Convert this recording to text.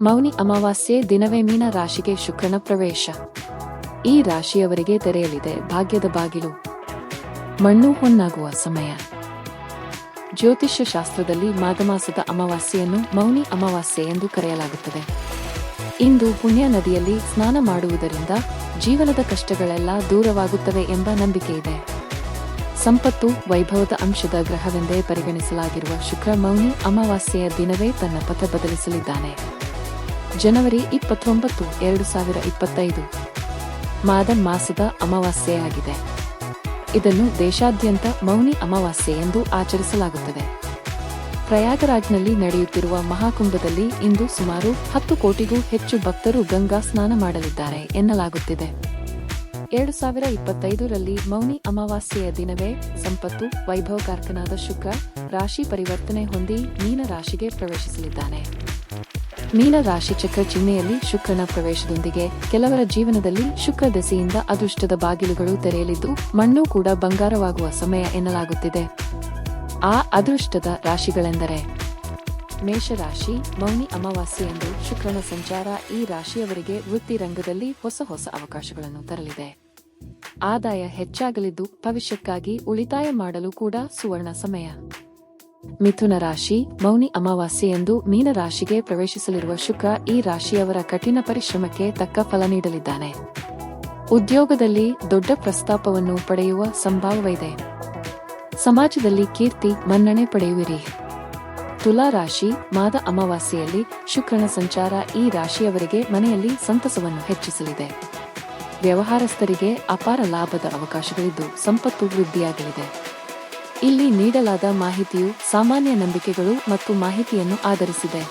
ಮೌನಿ ಅಮಾವಾಸ್ಯೆ ದಿನವೇ ಮೀನ ರಾಶಿಗೆ ಶುಕ್ರನ ಪ್ರವೇಶ. ಈ ರಾಶಿಯವರಿಗೆ ತೆರೆಯಲಿದೆ ಭಾಗ್ಯದ ಬಾಗಿಲು. ಮಣ್ಣು ಹೊನ್ನಾಗುವ ಸಮಯ. ಜ್ಯೋತಿಷ್ಯ ಶಾಸ್ತ್ರದಲ್ಲಿ ಮಾಘಮಾಸದ ಅಮಾವಾಸ್ಯೆಯನ್ನು ಮೌನಿ ಅಮಾವಾಸ್ಯೆ ಎಂದು ಕರೆಯಲಾಗುತ್ತದೆ. ಇಂದು ಪುಣ್ಯ ನದಿಯಲ್ಲಿ ಸ್ನಾನ ಮಾಡುವುದರಿಂದ ಜೀವನದ ಕಷ್ಟಗಳೆಲ್ಲ ದೂರವಾಗುತ್ತವೆ ಎಂಬ ನಂಬಿಕೆ ಇದೆ. ಸಂಪತ್ತು ವೈಭವದ ಅಂಶದ ಗ್ರಹವೆಂದೇ ಪರಿಗಣಿಸಲಾಗಿರುವ ಶುಕ್ರ ಮೌನಿ ಅಮಾವಾಸ್ಯೆಯ ದಿನವೇ ತನ್ನ ಪಥ ಬದಲಿಸಲಿದ್ದಾನೆ. ಜನವರಿ ಇಪ್ಪತ್ತೊಂಬತ್ತು, ಎರಡು ಸಾವಿರ ಇಪ್ಪತ್ತೈದು. ಮಾದನ್ ಮಾಸದ ಅಮಾವಾಸ್ಯೆಯಾಗಿದೆ. ಇದನ್ನು ದೇಶಾದ್ಯಂತ ಮೌನಿ ಅಮಾವಾಸ್ಯೆ ಎಂದು ಆಚರಿಸಲಾಗುತ್ತದೆ. ಪ್ರಯಾಗರಾಜ್ನಲ್ಲಿ ನಡೆಯುತ್ತಿರುವ ಮಹಾಕುಂಭದಲ್ಲಿ ಇಂದು ಸುಮಾರು ಹತ್ತು ಕೋಟಿಗೂ ಹೆಚ್ಚು ಭಕ್ತರು ಗಂಗಾ ಸ್ನಾನ ಮಾಡಲಿದ್ದಾರೆ ಎನ್ನಲಾಗುತ್ತಿದೆ. ಎರಡು ಸಾವಿರ ಇಪ್ಪತ್ತೈದರಲ್ಲಿ ಮೌನಿ ಅಮಾವಾಸ್ಯೆಯ ದಿನವೇ ಸಂಪತ್ತು, ವೈಭವ ಕಾರ್ಕನಾದ ಶುಕ್ರ ರಾಶಿ ಪರಿವರ್ತನೆ ಹೊಂದಿ ಮೀನ ರಾಶಿಗೆ ಪ್ರವೇಶಿಸಲಿದ್ದಾನೆ. ಮೀನ ರಾಶಿ ಚಕ್ರ ಚಿಹ್ನೆಯಲ್ಲಿ ಶುಕ್ರನ ಪ್ರವೇಶದೊಂದಿಗೆ ಕೆಲವರ ಜೀವನದಲ್ಲಿ ಶುಕ್ರ ದೆಸೆಯಿಂದ ಅದೃಷ್ಟದ ಬಾಗಿಲುಗಳು ತೆರೆಯಲಿದ್ದು, ಮಣ್ಣು ಕೂಡ ಬಂಗಾರವಾಗುವ ಸಮಯ ಎನ್ನಲಾಗುತ್ತಿದೆ. ಆ ಅದೃಷ್ಟದ ರಾಶಿಗಳೆಂದರೆ ಮೇಷರಾಶಿ, ಮೌನಿ ಅಮಾವಾಸ್ಯೆಯಂದು ಶುಕ್ರನ ಸಂಚಾರ ಈ ರಾಶಿಯವರಿಗೆ ವೃತ್ತಿ ರಂಗದಲ್ಲಿ ಹೊಸ ಹೊಸ ಅವಕಾಶಗಳನ್ನು ತರಲಿದೆ. ಆದಾಯ ಹೆಚ್ಚಾಗಲಿದ್ದು, ಭವಿಷ್ಯಕ್ಕಾಗಿ ಉಳಿತಾಯ ಮಾಡಲು ಕೂಡ ಸುವರ್ಣ ಸಮಯ. ಮಿಥುನ ರಾಶಿ, ಮೌನಿ ಅಮಾವಾಸ್ಯೆಯಂದು ಮೀನ ರಾಶಿಗೆ ಪ್ರವೇಶಿಸಲಿರುವ ಶುಕ್ರ ಈ ರಾಶಿಯವರ ಕಠಿಣ ಪರಿಶ್ರಮಕ್ಕೆ ತಕ್ಕ ಫಲ ನೀಡಲಿದ್ದಾನೆ. ಉದ್ಯೋಗದಲ್ಲಿ ದೊಡ್ಡ ಪ್ರಸ್ತಾಪವನ್ನು ಪಡೆಯುವ ಸಂಭವವಿದೆ ಸಮಾಜದಲ್ಲಿ ಕೀರ್ತಿ, ಮನ್ನಣೆ ಪಡೆಯುವಿರಿ. ತುಲಾ ರಾಶಿ, ಮಾದ ಅಮಾವಾಸ್ಯೆಯಲ್ಲಿ ಶುಕ್ರನ ಸಂಚಾರ ಈ ರಾಶಿಯವರಿಗೆ ಮನೆಯಲ್ಲಿ ಸಂತಸವನ್ನು ಹೆಚ್ಚಿಸಲಿದೆ. ವ್ಯವಹಾರಸ್ಥರಿಗೆ ಅಪಾರ ಲಾಭದ ಅವಕಾಶಗಳಿದ್ದು ಸಂಪತ್ತು ವೃದ್ಧಿಯಾಗಲಿದೆ. ಇಲ್ಲಿ ನೀಡಲಾದ ಮಾಹಿತಿಯು ಸಾಮಾನ್ಯ ನಂಬಿಕೆಗಳು ಮತ್ತು ಮಾಹಿತಿಯನ್ನು ಆಧರಿಸಿದೆ.